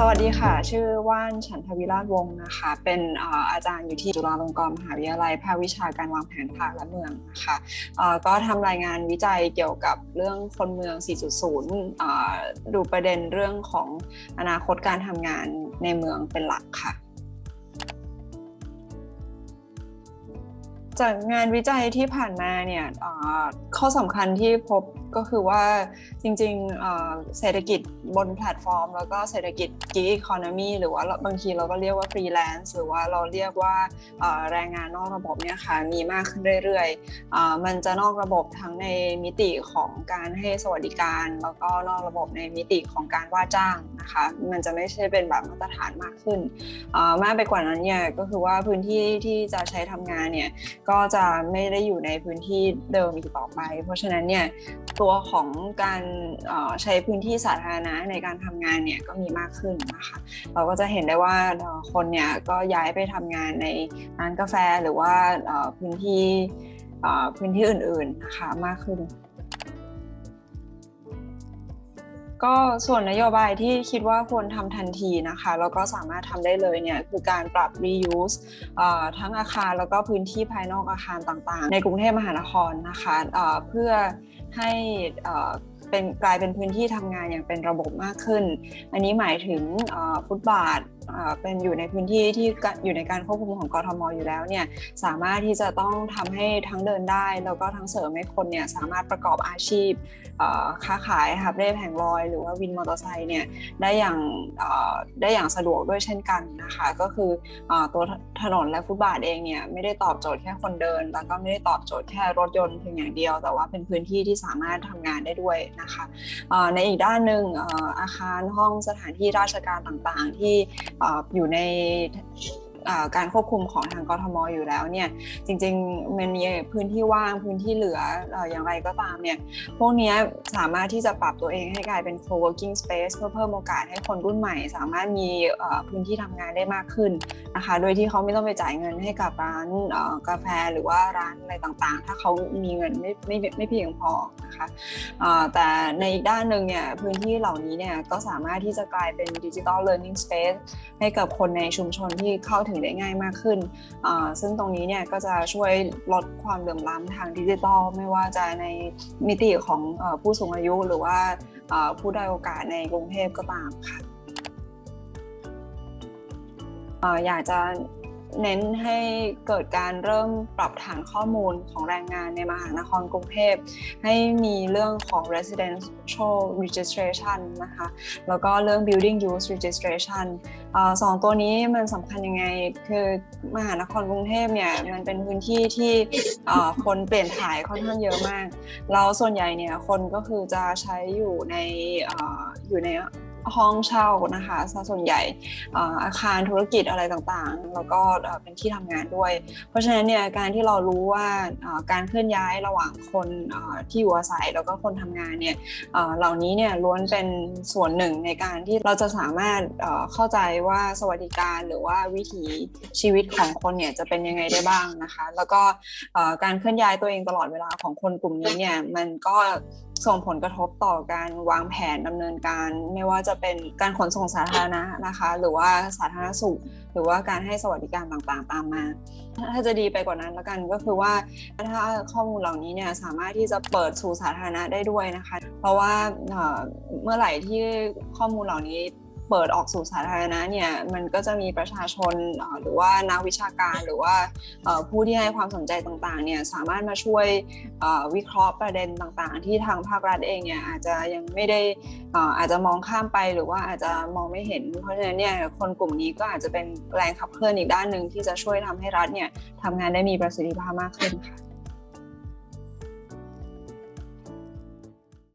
สวัสดีค่ะ ชื่อว่านฉันทวิราชวงศ์นะคะ เป็นอาจารย์อยู่ที่จุฬาลงกรณ์มหาวิทยาลัยภาควิชาการวางแผนภาคและเมืองนะคะก็ทำรายงานวิจัยเกี่ยวกับเรื่องคนเมือง 4.0 ดูประเด็นเรื่องของอนาคตการทำงานในเมืองเป็นหลักค่ะ จากงานวิจัยที่ผ่านมาเนี่ยข้อสำคัญที่พบก็คือว่าจริงๆเศรษฐกิจบนแพลตฟอร์ม แล้วก็เศรษฐกิจ gig economy หรือว่าบางทีเราก็เรียกว่า freelance หรือว่าเราเรียกว่าแรงงานนอกระบบเนี่ยค่ะมีมากขึ้นเรื่อยๆมันจะนอกระบบทั้งในมิติของการให้สวัสดิการ แล้วก็นอกระบบในมิติของการว่าจ้าง นะคะ มันจะไม่ใช่เป็นแบบมาตรฐานมากขึ้นมากไปกว่านั้นเนี่ยก็คือว่าพื้นที่ที่จะใช้ทำงานเนี่ยก็จะไม่ได้อยู่ในพื้นที่เดิมอีกต่อไป เพราะฉะนั้นเนี่ยตัวของการใช้พื้นที่สาธารณะในการทำงานเนี่ยก็มีมากขึ้นนะคะ เราก็จะเห็นได้ว่าคนเนี่ยก็ย้ายไปทำงานในร้านกาแฟหรือว่าพื้นที่พื้นที่อื่นๆนะคะมากขึ้น ก็ส่วนนโยบายที่คิดว่าควรทำทันทีนะคะแล้วก็สามารถทำได้เลยเนี่ยคือการปรับ reuse ทั้งอาคารแล้วก็พื้นที่ภายนอกอาคารต่างๆ ในกรุงเทพมหานครนะคะเอ่อเพื่อให้เป็นกลายเป็นพื้นที่ทำงานอย่างเป็นระบบมากขึ้น อันนี้หมายถึงฟุตบาท เป็นอยู่ในพื้นที่ที่อยู่ในการควบคุมของกรทมอยู่แล้วเนี่ยสามารถที่จะต้องทำให้ทั้งเดินได้ แล้วก็ทั้งเสริมให้คนเนี่ยสามารถประกอบอาชีพค้าขายครับเร่แผงลอย หรือว่าวินมอเตอร์ไซค์เนี่ยได้อย่างได้อย่างสะดวกด้วยเช่นกันนะคะ ก็คืออตัวถนนและฟุตบาทเองเนี่ยไม่ได้ตอบโจทย์แค่คนเดิน แล้วก็ไม่ได้ตอบโจทย์แค่รถยนต์เพียงอย่างเดียว แต่ว่าเป็นพื้นที่ที่สามารถทำงานได้ด้วยนะคะในอีกด้านหนึ่งอาคารห้องสถานที่ราชการต่างๆ ที่อยู่ใน การควบคุมของทางกทมอยู่แล้วเนี่ยจริงๆมันมีพื้นที่ว่างพื้นที่เหลือเอ่ออย่างไรก็ตามเนี่ยพวกนี้สามารถที่จะปรับตัวเองให้กลายเป็น co-working space เพื่อเพิ่มโอกาสให้คนรุ่นใหม่ สามารถมีพื้นที่ทำงานได้มากขึ้นนะคะโดยที่เขาไม่ต้องไปจ่ายเงินให้กับร้านกาแฟหรือว่าร้านอะไรต่างๆ ถ้าเขามีเงินไม่ไม่ไม่เพียงพอนะคะแต่ในอีกด้านหนึ่งเนี่ยพื้นที่เหล่านี้เนี่ยก็สามารถที่จะกลายเป็นดิจิทัลเลิร์นนิ่งสเปซให้กับคนในชุมชนที่เข้าถึงได้ง่ายมากขึ้น ซึ่งตรงนี้เนี่ยก็จะช่วยลดความเหลื่อมล้ำทางดิจิทัล ไม่ว่าจะในมิติของผู้สูงอายุหรือว่าผู้ได้โอกาสในกรุงเทพก็ตามค่ะอยากจะ เน้นให้เกิดการเริ่มปรับฐานข้อมูลของแรงงานในมหานครกรุงเทพ ให้มีเรื่องของ residential registration นะคะ แล้วก็เรื่อง building use registration อสองตัวนี้มันสำคัญยังไง คือมหานครกรุงเทพเนี่ยมันเป็นพื้นที่ที่คนเปลี่ยนถ่ายค่อนข้างเยอะมาก เราส่วนใหญ่เนี่ยคนก็คือจะใช้อยู่ในออยู่ใน ห้องเช่านะคะส่วนใหญ่อาคารธุรกิจอะไรต่างๆ แล้วก็เป็นที่ทำงานด้วย เพราะฉะนั้นเนี่ยการที่เรารู้ว่าการเคลื่อนย้ายระหว่างคนที่อยู่อาศัยแล้วก็คนทำงานเนี่ยเหล่านี้เนี่ยล้วนเป็นส่วนหนึ่งในการที่เราจะสามารถเข้าใจว่าสวัสดิการหรือว่าวิถีชีวิตของคนเนี่ยจะเป็นยังไงได้บ้างนะคะ แล้วก็การเคลื่อนย้ายตัวเองตลอดเวลาของคนกลุ่มนี้เนี่ยมันก็ ส่งผลกระทบต่อการวางแผนดำเนินการ ไม่ว่าจะเป็นการขนส่งสาธารณะนะคะ หรือว่าสาธารณสุข หรือว่าการให้สวัสดิการต่างๆ ตามมา ถ้าจะดีไปกว่านั้นแล้วกันก็คือว่าถ้าข้อมูลเหล่านี้เนี่ยสามารถที่จะเปิดสู่สาธารณะได้ด้วยนะคะ เพราะว่าอ่อเมื่อไหร่ที่ข้อมูลเหล่านี้ เปิดออกสู่สาธารณะเนี่ยมันก็จะมีประชาชนหรือว่านักวิชาการหรือว่าผู้ที่ให้ความสนใจต่างๆเนี่ยสามารถมาช่วยวิเคราะห์ประเด็นต่างๆ ที่ทางภาครัฐเองเนี่ยอาจจะยังไม่ได้อ่าจจะมองข้ามไปหรือว่าอาจจะมองไม่เห็น เพราะฉะนั้นเนี่ยคนกลุ่มนี้ก็อาจจะเป็นแรงขับเคลื่อนอีกด้านหนึ่งที่จะช่วยทำให้รัฐเนี่ยทำงานได้มีประสิทธิภาพมากขึ้นค่ะ